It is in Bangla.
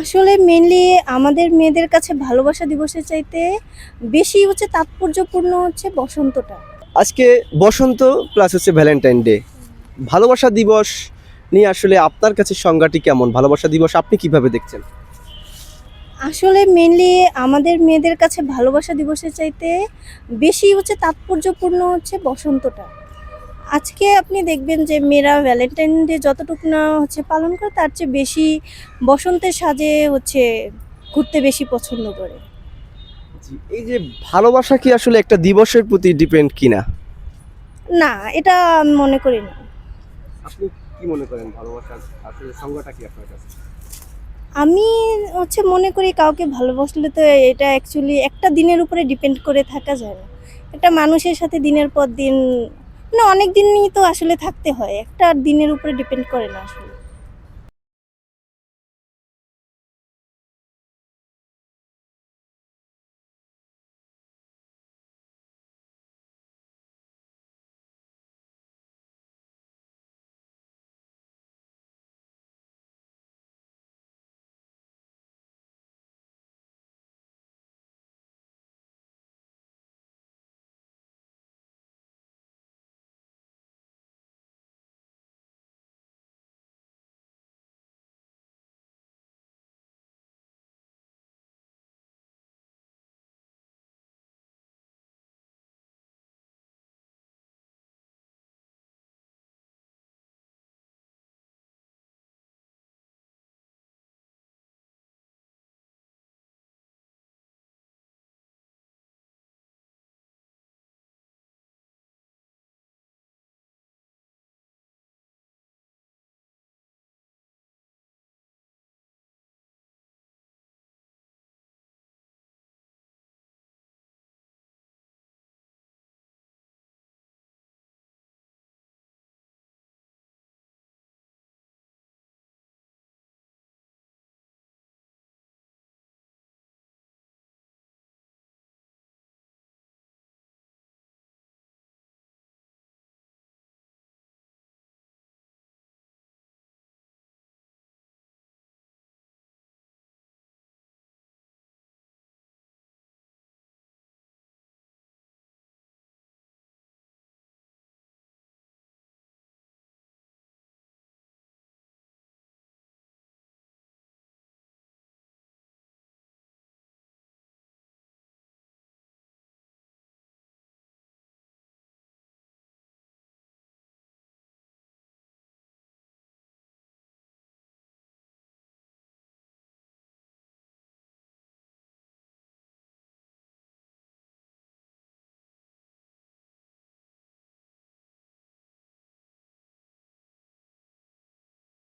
আসলে মেনলি আমাদের মেয়েদের কাছে ভালোবাসা দিবসের চাইতে বেশি হচ্ছে তাৎপর্যপূর্ণ হচ্ছে বসন্তটা। আজকে বসন্ত প্লাস হচ্ছে ভ্যালেন্টাইন ডে ভালোবাসা দিবস নিয়ে আসলে আপনার কাছে সংজ্ঞাটি কেমন? ভালোবাসা দিবস আপনি কীভাবে দেখছেন? আসলে মেনলি আমাদের মেয়েদের কাছে ভালোবাসা দিবসের চাইতে বেশি হচ্ছে তাৎপর্যপূর্ণ হচ্ছে বসন্তটা। আজকে আপনি দেখবেন যে মেয়েরা ভ্যালেন্টাইন ডে যতটুকু না হচ্ছে পালন করে তার চেয়ে বেশি বসন্তের সাজে হচ্ছে ঘুরতে বেশি পছন্দ করে। এই যে ভালোবাসা কি আসলে একটা দিবসের প্রতি ডিপেন্ড কিনা? না এটা আমি মনে করি না। আপনি কি মনে করেন ভালোবাসা আসলে সংজ্ঞাটা কি আপনার কাছে? আমি হচ্ছে মনে করি কাউকে ভালোবাসলে তো এটা অ্যাকচুয়ালি একটা দিনের উপরে ডিপেন্ড করে থাকা যায় না। একটা মানুষের সাথে দিনের পর দিন না অনেক দিনই তো আসলে থাকতে হয়। একটা দিনের উপরে ডিপেন্ড করে না আসলে।